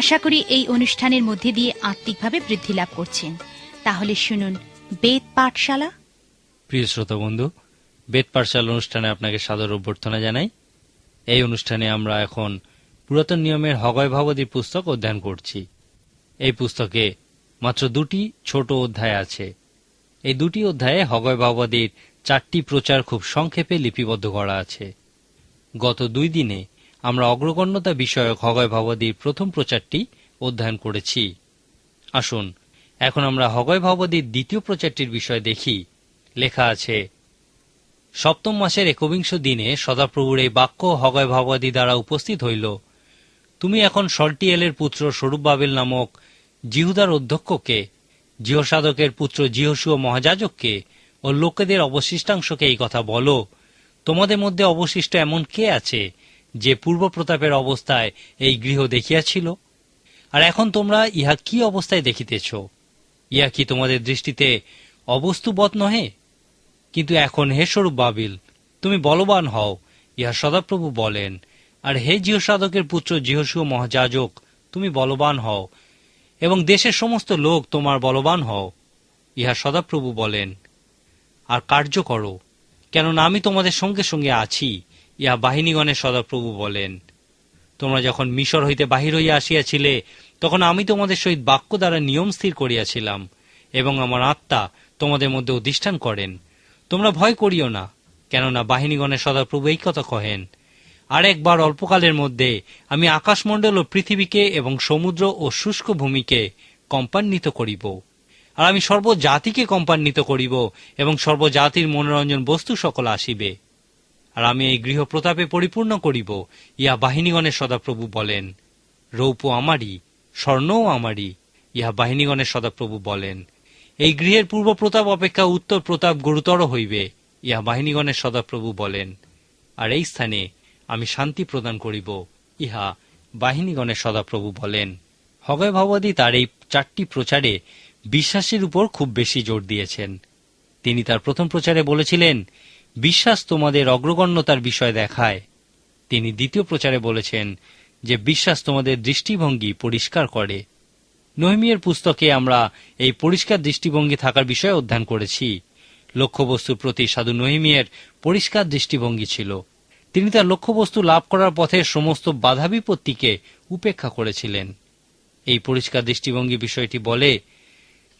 আশা করি এই অনুষ্ঠানের মধ্যে দিয়ে আত্মিকভাবে বৃদ্ধি লাভ করছেন। তাহলে শুনুন, বেদ পাঠশালা। প্রিয় শ্রোতা বন্ধু, বেদ পাঠশালা অনুষ্ঠানে আপনাকে সাদর অভ্যর্থনা জানাই। এই অনুষ্ঠানে আমরা এখন পুরাতন নিয়মের হগয় ভাবদীর পুস্তক অধ্যয়ন করছি। এই পুস্তকে মাত্র দুটি ছোট অধ্যায় আছে। এই দুটি অধ্যায়ে হগয় ভাবদীর চারটি প্রচার খুব সংক্ষেপে লিপিবদ্ধ করা আছে। গত দুই দিনে আমরা অগ্রগণ্যতা বিষয়ক হগয় ভাবদীর প্রথম প্রচারটি অধ্যয়ন করেছি। আসুন, এখন আমরা হগয় ভাবদীর দ্বিতীয় প্রচারটির বিষয় দেখি। লেখা আছে, সপ্তম মাসের একবিংশ দিনে সদাপ্রভুর এই বাক্য হগয় ভাবাদি দ্বারা উপস্থিত হইল। তুমি এখন সল্টিয়েলের পুত্র স্বরূপ বাবেল নামক জিহুদার অধ্যক্ষকে জিহসাধকের পুত্র জিহসু ও মহাযাজককে ও লোকেদের অবশিষ্টাংশকে এই কথা বলো। তোমাদের মধ্যে অবশিষ্ট এমন কে আছে যে পূর্ব প্রতাপের অবস্থায় এই গৃহ দেখিয়াছিল। আর এখন তোমরা ইহা কি অবস্থায় দেখিতেছ? ইহা কি তোমাদের দৃষ্টিতে অবস্তুবৎ নহে? কিন্তু এখন হে স্বরূপ বাবিল, তুমি বলবান হও, ইহা সদাপ্রভু বলেন। আর হে জিহসাধকের পুত্র জিহসু মহাযাজক, তুমি বলবান হও, এবং দেশের সমস্ত লোক তোমার বলবান হও, ইহা সদাপ্রভু বলেন। আর কার্য করো, কেননা আমি তোমাদের সঙ্গে সঙ্গে আছি ইহা বাহিনীগণের সদাপ্রভু বলেন, তোমরা যখন মিশর হইতে বাহির হইয়া আসিয়াছিলে, তখন আমি তোমাদের সহিত বাক্য দ্বারা নিয়ম স্থির করিয়াছিলাম, এবং আমার আত্মা তোমাদের মধ্যে অধিষ্ঠান করেন। তোমরা ভয় করিও না, কেননা বাহিনীগণের সদাপ্রভু এই কথা কহেন, আর একবার অল্পকালের মধ্যে আমি আকাশমণ্ডল ও পৃথিবীকে এবং সমুদ্র ও শুষ্ক ভূমিকে কম্পান্বিত করিব। আর আমি সর্বজাতিকে কম্পান্বিত করিব, এবং সর্বজাতির মনোরঞ্জন বস্তু সকল আসিবে। আর আমি এই গৃহ প্রতাপে পরিপূর্ণ করিব। ইহা বাহিনীগণের সদাপ্রভু বলেন রৌপ্য আমারই, স্বর্ণও আমারই, ইহা বাহিনীগণের সদাপ্রভু বলেন। এই গৃহের পূর্ব প্রতাপ অপেক্ষা উত্তর প্রতাপ গুরুতর হইবে, ইহা বাহিনীগণের সদাপ্রভু বলেন। আর এই স্থানে আমি শান্তি প্রদান করিব, ইহা বাহিনীগণের সদাপ্রভু বলেন। হগয় ভগবতী তার এই চারটি প্রচারে বিশ্বাসের উপর খুব বেশি জোর দিয়েছেন। তিনি তার প্রথম প্রচারে বলেছিলেন বিশ্বাস তোমাদের অগ্রগণ্যতার বিষয় দেখায়। তিনি দ্বিতীয় প্রচারে বলেছেন যে বিশ্বাস তোমাদের দৃষ্টিভঙ্গি পরিষ্কার করে। নহিমিয়ের পুস্তকে আমরা এই পরিষ্কার দৃষ্টিভঙ্গি থাকার বিষয়ে অধ্যয়ন করেছি। লক্ষ্যবস্তুর প্রতি সাধু নহিমিয়ের পরিষ্কার দৃষ্টিভঙ্গি ছিল। তিনি তার লক্ষ্যবস্তু লাভ করার পথে সমস্ত বাধা বিপত্তিকে উপেক্ষা করেছিলেন। এই পরিষ্কার দৃষ্টিভঙ্গি বিষয়টি বলে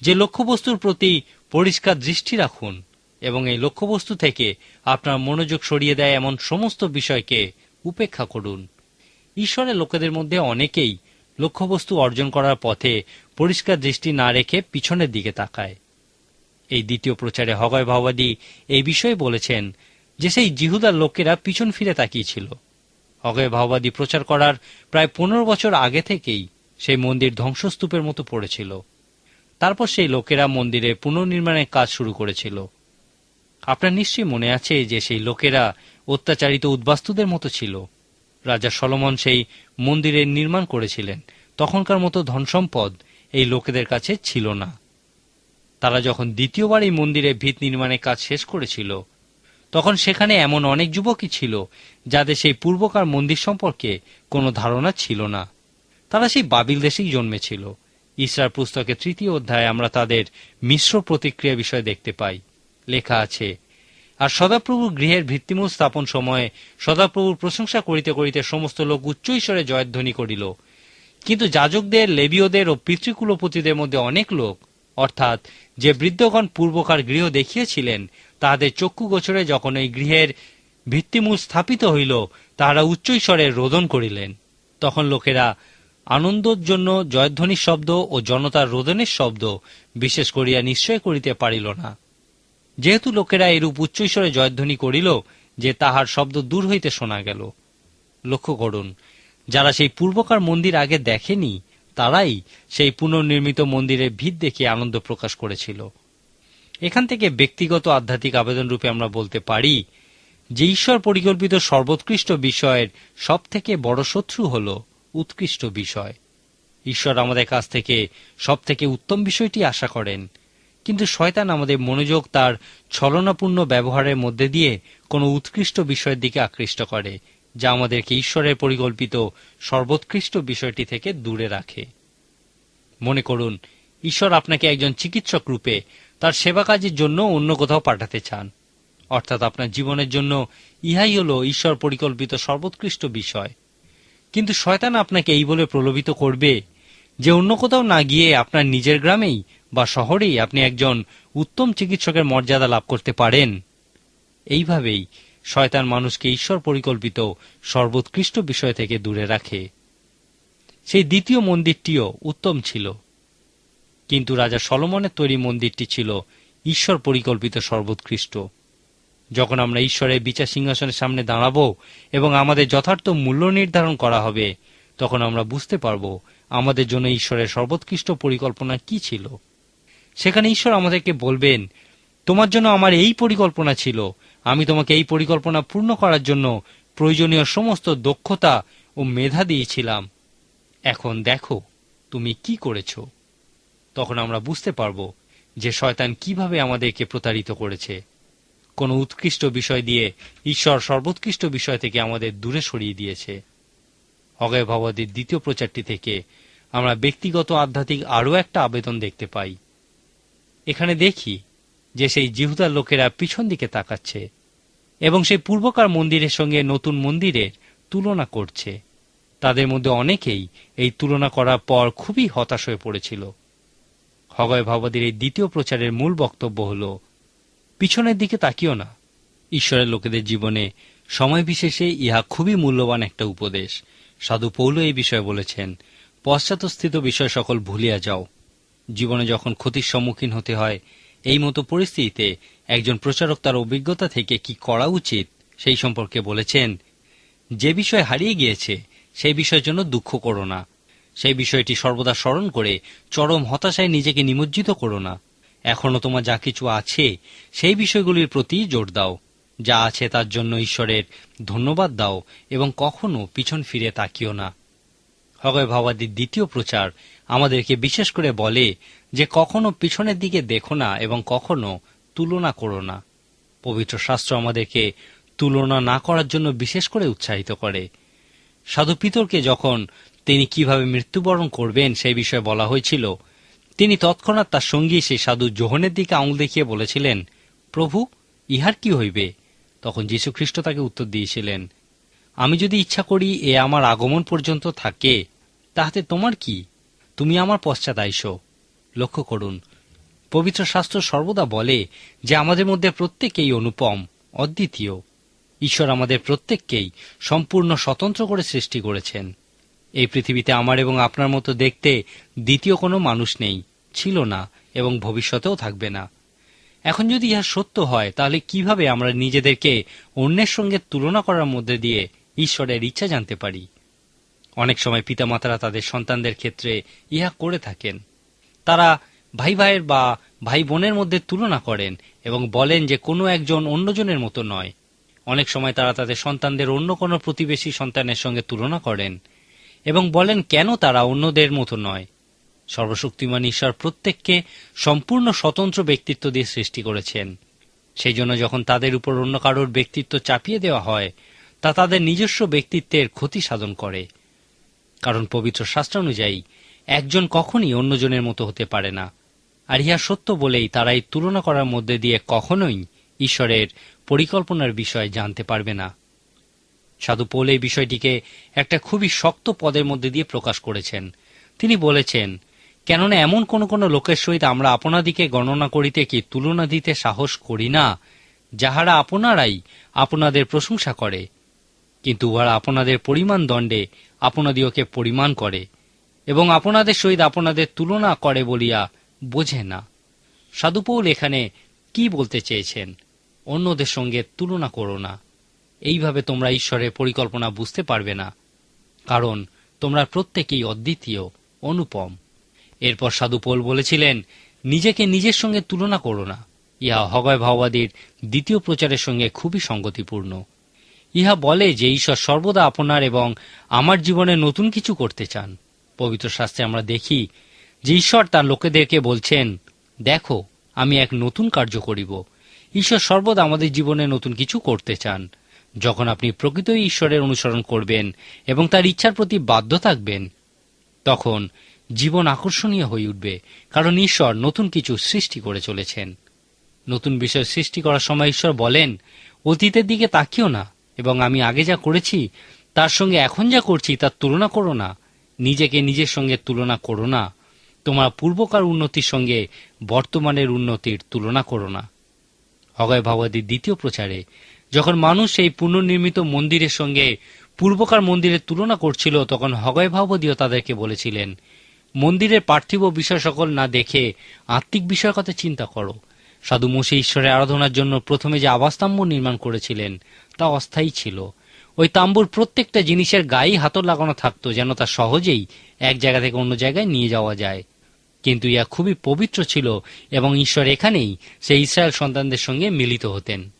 যে লক্ষ্যবস্তুর প্রতি পরিষ্কার দৃষ্টি রাখুন। এবং এই লক্ষ্যবস্তু থেকে আপনার মনোযোগ সরিয়ে দেয় এমন সমস্ত বিষয়কে উপেক্ষা করুন। ঈশ্বরের লোকেদের মধ্যে অনেকেই লক্ষ্যবস্তু অর্জন করার পথে পরিষ্কার দৃষ্টি না রেখে পিছনের দিকে তাকায়। এই দ্বিতীয় প্রচারে হগয় ভাবাদী এই বিষয়ে বলেছেন যে সেই জিহুদার লোকেরা পিছন ফিরে তাকিয়েছিল। হগয় ভাওবাদী প্রচার করার প্রায় পনেরো বছর আগে থেকেই সেই মন্দির ধ্বংসস্তূপের মতো পড়েছিল। তারপর সেই লোকেরা মন্দিরে পুনর্নির্মাণের কাজ শুরু করেছিল। আপনার নিশ্চয়ই মনে আছে যে সেই লোকেরা অত্যাচারিত উদ্বাস্তুদের মতো ছিল। রাজা সলমন সেই মন্দিরের নির্মাণ করেছিলেন। তখনকার মতো ধনসম্পদ এই লোকেদের কাছে ছিল না। তারা যখন দ্বিতীয়বার এই মন্দিরে ভিত নির্মাণের কাজ শেষ করেছিল, তখন সেখানে এমন অনেক যুবকই ছিল যাদের সেই পূর্বকার মন্দির সম্পর্কে কোনো ধারণা ছিল না। তারা সেই বাবিল দেশেই জন্মেছিল। ইসরার পুস্তকে তৃতীয় অধ্যায়ে আমরা তাদের মিশ্র প্রতিক্রিয়া বিষয় দেখতে পাই। লেখা আছে। আর সদাপ্রভু গৃহের ভিত্তিমূল স্থাপন সময়ে সদাপ্রভুর প্রশংসা করিতে করিতে সমস্ত লোক উচ্চ ঈশ্বরে জয়ধ্বনি করিল। কিন্তু যাজকদের, লেবীয়দের ও পিতৃকুলপতিদের মধ্যে অনেক লোক, অর্থাৎ যে বৃদ্ধগণ পূর্বকার গৃহ দেখিয়েছিলেন, তাহাদের চক্ষু গোচরে যখন এই গৃহের ভিত্তিমূল স্থাপিত হইল, তাহারা উচ্চ ঈশ্বরের রোদন করিলেন। তখন লোকেরা আনন্দর জন্য জয়ধ্বনির শব্দ ও জনতার রোদনের শব্দ বিশেষ করিয়া নিশ্চয় করিতে পারিল না। যেহেতু লোকেরা এরূপ উচ্চ ঈশ্বরে জয়ধ্বনি করিল যে তাহার শব্দ দূর হইতে শোনা গেল। লক্ষ্য করুন, যারা সেই পূর্বকার মন্দির আগে দেখেনি, তারাই সেই পুনর্নির্মিত মন্দিরের ভিত দেখে আনন্দ প্রকাশ করেছিল। এখান থেকে ব্যক্তিগত আধ্যাত্মিক আবেদন রূপে আমরা বলতে পারি যে ঈশ্বর পরিকল্পিত সর্বোৎকৃষ্ট বিষয়ের সব থেকে বড় শত্রু হল উৎকৃষ্ট বিষয়। ঈশ্বর আমাদের কাছ থেকে সব থেকে উত্তম বিষয়টি আশা করেন। কিন্তু শয়তান আমাদের মনোযোগ তার ছলনাপূর্ণ ব্যবহারের মধ্যে দিয়ে কোনো উৎকৃষ্ট বিষয়ের দিকে আকৃষ্ট করে, যা আমাদেরকে ঈশ্বরের পরিকল্পিত সর্বোৎকৃষ্ট বিষয়টি থেকে দূরে রাখে। মনে করুন, ঈশ্বর আপনাকে একজন চিকিৎসক রূপে তার সেবা কাজের জন্য অন্য কোথাও পাঠাতে চান। অর্থাৎ আপনার জীবনের জন্য ইহাই হল ঈশ্বর পরিকল্পিত সর্বোৎকৃষ্ট বিষয়। কিন্তু শয়তান আপনাকে এই বলে প্রলোভিত করবে যে অন্য কোথাও না গিয়ে আপনার নিজের গ্রামেই বা শহরেই আপনি একজন উত্তম চিকিৎসকের মর্যাদা লাভ করতে পারেন। এইভাবেই শয়তান মানুষকে ঈশ্বর পরিকল্পিত সর্বোৎকৃষ্ট বিষয় থেকে দূরে রাখে। সেই দ্বিতীয় মন্দিরটিও উত্তম ছিল। কিন্তু রাজা সলমনের তৈরি মন্দিরটি ছিল ঈশ্বর পরিকল্পিত সর্বোৎকৃষ্ট। যখন আমরা ঈশ্বরের বিচার সিংহাসনের সামনে দাঁড়াবো এবং আমাদের যথার্থ মূল্য নির্ধারণ করা হবে, তখন আমরা বুঝতে পারব আমাদের জন্য ঈশ্বরের সর্বোৎকৃষ্ট পরিকল্পনা কি ছিল। সেখানে ঈশ্বর আমাদেরকে বলবেন, তোমার জন্য আমার এই পরিকল্পনা ছিল। আমি তোমাকে এই পরিকল্পনা পূর্ণ করার জন্য প্রয়োজনীয় সমস্ত দক্ষতা ও মেধা দিয়েছিলাম। এখন দেখো তুমি কি করেছ। তখন আমরা বুঝতে পারব যে শয়তান কীভাবে আমাদেরকে প্রতারিত করেছে। কোন উৎকৃষ্ট বিষয় দিয়ে ঈশ্বর সর্বোৎকৃষ্ট বিষয় থেকে আমাদের দূরে সরিয়ে দিয়েছে। অগয় ভবাদির দ্বিতীয় প্রচারটি থেকে আমরা ব্যক্তিগত আধ্যাত্মিক আরও একটা আবেদন দেখতে পাই। এখানে দেখি যে সেই জিহুদার লোকেরা পিছন দিকে তাকাচ্ছে এবং সেই পূর্বকার মন্দিরের সঙ্গে নতুন মন্দিরের তুলনা করছে। তাদের মধ্যে অনেকেই এই তুলনা করার পর খুবই হতাশ হয়ে পড়েছিল। হগয় ভাবাদির এই দ্বিতীয় প্রচারের মূল বক্তব্য হল, পিছনের দিকে তাকিও না। ঈশ্বরের লোকেদের জীবনে সময় বিশেষে ইহা খুবই মূল্যবান একটা উপদেশ। সাধু পৌল এই বিষয়ে বলেছেন, পশ্চাৎস্থিত বিষয় সকল ভুলিয়া যাও। জীবনে যখন ক্ষতির সম্মুখীন হতে হয়, এই মতো পরিস্থিতিতে একজন প্রচারক তার অভিজ্ঞতা থেকে কি করা উচিত সেই সম্পর্কে বলেছেন, যে বিষয় হারিয়ে গিয়েছে, সেই বিষয়ের জন্য দুঃখ করো না। সেই বিষয়টি সর্বদা স্মরণ করে চরম হতাশায় নিজেকে নিমজ্জিত করো না। এখনও তোমার যা কিছু আছে, সেই বিষয়গুলির প্রতি জোর দাও। যা আছে তার জন্য ঈশ্বরের ধন্যবাদ দাও এবং কখনো পিছন ফিরে তাকিও না। হগয় ভাবাদির দ্বিতীয় প্রচার আমাদেরকে বিশেষ করে বলে যে কখনো পিছনের দিকে দেখো না এবং কখনো তুলনা করো না। পবিত্র শাস্ত্র আমাদেরকে তুলনা না করার জন্য বিশেষ করে উৎসাহিত করে। সাধু পিতরকে যখন তিনি কীভাবে মৃত্যুবরণ করবেন সেই বিষয়ে বলা হয়েছিল, তিনি তৎক্ষণাৎ তার সঙ্গী সেই সাধু জোহনের দিকে আঙুল দেখিয়ে বলেছিলেন, প্রভু, ইহার কি হইবে? তখন যীশুখ্রিস্ট তাকে উত্তর দিয়েছিলেন, আমি যদি ইচ্ছা করি এ আমার আগমন পর্যন্ত থাকে, তাহাতে তোমার কি তুমি আমার পশ্চাৎ আইসো লক্ষ্য করুন, পবিত্র শাস্ত্র সর্বদা বলে যে আমাদের মধ্যে প্রত্যেকেই অনুপম, অদ্বিতীয়। ঈশ্বর আমাদের প্রত্যেককেই সম্পূর্ণ স্বতন্ত্র করে সৃষ্টি করেছেন। এই পৃথিবীতে আমার এবং আপনার মতো দেখতে দ্বিতীয় কোনো মানুষ নেই, ছিল না এবং ভবিষ্যতেও থাকবে না। এখন যদি ইহা সত্য হয়, তাহলে কীভাবে আমরা নিজেদেরকে অন্যের সঙ্গে তুলনা করার মধ্যে দিয়ে ঈশ্বরের ইচ্ছা জানতে পারি? অনেক সময় পিতামাতারা তাদের সন্তানদের ক্ষেত্রে ইহা করে থাকেন। তারা ভাই ভাইয়ের বা ভাই বোনের মধ্যে তুলনা করেন এবং বলেন যে কোনো একজন অন্যজনের মতো নয়। অনেক সময় তারা তাদের সন্তানদের অন্য কোনো প্রতিবেশী সন্তানের সঙ্গে তুলনা করেন এবং বলেন, কেন তারা অন্যদের মতো নয়? সর্বশক্তিমান ঈশ্বর প্রত্যেককে সম্পূর্ণ স্বতন্ত্র ব্যক্তিত্ব দিয়ে সৃষ্টি করেছেন। সেই জন্য যখন তাদের উপর অন্য কারোর ব্যক্তিত্ব চাপিয়ে দেওয়া হয়, তা তাদের নিজস্ব ব্যক্তিত্বের ক্ষতি সাধন করে। কারণ পবিত্র শাস্ত্র অনুযায়ী, একজন কখনই অন্যজনের মতো হতে পারে না। আর ইহা সত্য বলেই তারা এই তুলনা করার মধ্যে দিয়ে কখনোই ঈশ্বরের পরিকল্পনার বিষয় জানতে পারবে না। সাধু পৌল এই বিষয়টিকে একটা খুবই শক্ত পদের মধ্যে দিয়ে প্রকাশ করেছেন। তিনি বলেছেন, কেননা এমন কোন কোন লোকের সহিত আমরা আপনাদিকে গণনা করিতে কি তুলনা দিতে সাহস করি না, যাহারা আপনারাই আপনাদের প্রশংসা করে। কিন্তু উহারা আপনাদের পরিমাণ দণ্ডে আপনাদিওকে পরিমাণ করে এবং আপনাদের সহিত আপনাদের তুলনা করে বলিয়া বোঝে না। সাধুপৌল এখানে কি বলতে চেয়েছেন? অন্যদের সঙ্গে তুলনা করো না। এইভাবে তোমরা ঈশ্বরের পরিকল্পনা বুঝতে পারবে না, কারণ তোমরা প্রত্যেকেই অদ্বিতীয়, অনুপম। এরপর সাধু পোল বলেছিলেন, নিজেকে নিজের সঙ্গে তুলনা করো না। ইহা হগয় ভাওবাদীর দ্বিতীয় প্রচারের সঙ্গে খুবই সঙ্গতিপূর্ণ। ইহা বলে যে ঈশ্বর সর্বদা আপনার এবং আমার জীবনে নতুন কিছু করতে চান। পবিত্র শাস্ত্রে আমরা দেখি যে ঈশ্বর তার লোকেদেরকে বলছেন, দেখো, আমি এক নতুন কার্য করিব। ঈশ্বর সর্বদা আমাদের জীবনে নতুন কিছু করতে চান। যখন আপনি প্রকৃতই ঈশ্বরের অনুসরণ করবেন এবং তার ইচ্ছার প্রতি বাধ্য থাকবেন, তখন জীবন আকর্ষণীয় হয়ে উঠবে, কারণ ঈশ্বর নতুন কিছু সৃষ্টি করে চলেছেন। নতুন বিষয় সৃষ্টি করার সময় ঈশ্বর বলেন, অতীতের দিকে তাকিও না। এবং আমি আগে যা করেছি, তার সঙ্গে এখন যা করছি তার তুলনা করো না। নিজেকে নিজের সঙ্গে তুলনা করো না। তোমার পূর্বকার উন্নতির সঙ্গে বর্তমানের উন্নতির তুলনা করো না। অগয় ভাবাদীর দ্বিতীয় প্রচারে, যখন মানুষ এই পুনর্নির্মিত মন্দিরের সঙ্গে পূর্বকার মন্দিরের তুলনা করছিল, তখন হগয় ভাবদীয় তাদেরকে বলেছিলেন, মন্দিরের পার্থিব বিষয় সকল না দেখে আত্মিক বিষয়ের কথা চিন্তা করো। সাধু মোশে ঈশ্বরের আরাধনার জন্য প্রথমে যে আবাসতাম্ব নির্মাণ করেছিলেন, তা অস্থায়ী ছিল। ওই তাম্বুর প্রত্যেকটা জিনিসের গায়েই হাতল লাগানো থাকতো যেন তা সহজেই এক জায়গা থেকে অন্য জায়গায় নিয়ে যাওয়া যায়। কিন্তু ইয়া খুবই পবিত্র ছিল এবং ঈশ্বর এখানেই সেই ইসরায়েল সন্তানদের সঙ্গে মিলিত হতেন।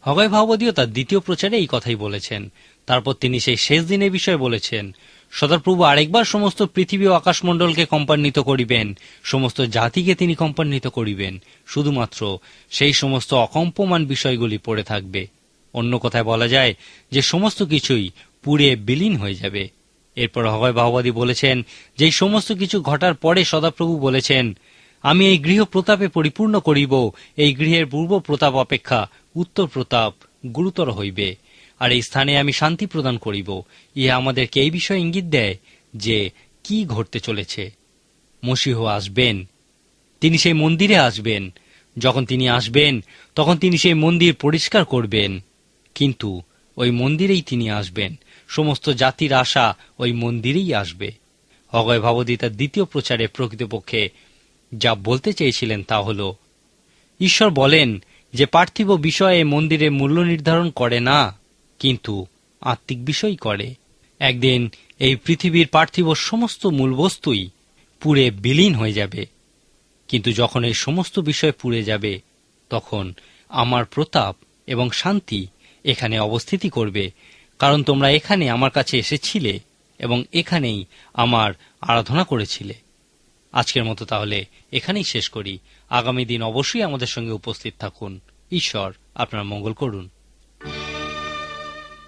হগয় ভাবদীয় তার দ্বিতীয় প্রচারে এই কথাই বলেছেন। তারপর তিনি সেই শেষ দিনের বিষয়ে বলেছেন সদাপ্রভু আরেকবার সমস্ত পৃথিবী ও আকাশমণ্ডলকে কম্পান্বিত করিবেন, সমস্ত জাতিকে তিনি কম্পান্বিত করিবেন। শুধুমাত্র সেই সমস্ত অকম্পমান বিষয়গুলি পড়ে থাকবে। অন্য কথায় বলা যায় যে সমস্ত কিছুই পুড়ে বিলীন হয়ে যাবে। এরপর হগয় বাহবাদী বলেছেন যে সমস্ত কিছু ঘটার পরে সদাপ্রভু বলেছেন, আমি এই গৃহ প্রতাপে পরিপূর্ণ করিব, এই গৃহের পূর্ব প্রতাপ অপেক্ষা উত্তর প্রতাপ গুরুতর হইবে। আর এই স্থানে আমি শান্তি প্রদান করিব। ইহা আমাদেরকে এই বিষয়ে ইঙ্গিত দেয় যে, কি ঘটতে চলেছে? মসিহ আসবেন। তিনি সেই মন্দিরে আসবেন। যখন তিনি আসবেন, তখন তিনি সেই মন্দির পরিষ্কার করবেন। কিন্তু ওই মন্দিরেই তিনি আসবেন। সমস্ত জাতির আশা ওই মন্দিরেই আসবে। অগয় ভাবতী তার দ্বিতীয় প্রচারে প্রকৃতপক্ষে যা বলতে চেয়েছিলেন তা হল, ঈশ্বর বলেন যে পার্থিব বিষয়ে মন্দিরে মূল্য নির্ধারণ করে না। কিন্তু আত্মিক বিষয় করে। একদিন এই পৃথিবীর পার্থিব সমস্ত মূল বস্তুই পুড়ে বিলীন হয়ে যাবে। কিন্তু যখন এই সমস্ত বিষয় পুড়ে যাবে, তখন আমার প্রতাপ এবং শান্তি এখানে অবস্থিতি করবে, কারণ তোমরা এখানে আমার কাছে এসেছিলে এবং এখানেই আমার আরাধনা করেছিলে। আজকের মতো তাহলে এখানেই শেষ করি। আগামী দিন অবশ্যই আমাদের সঙ্গে উপস্থিত থাকুন। ঈশ্বর আপনার মঙ্গল করুন।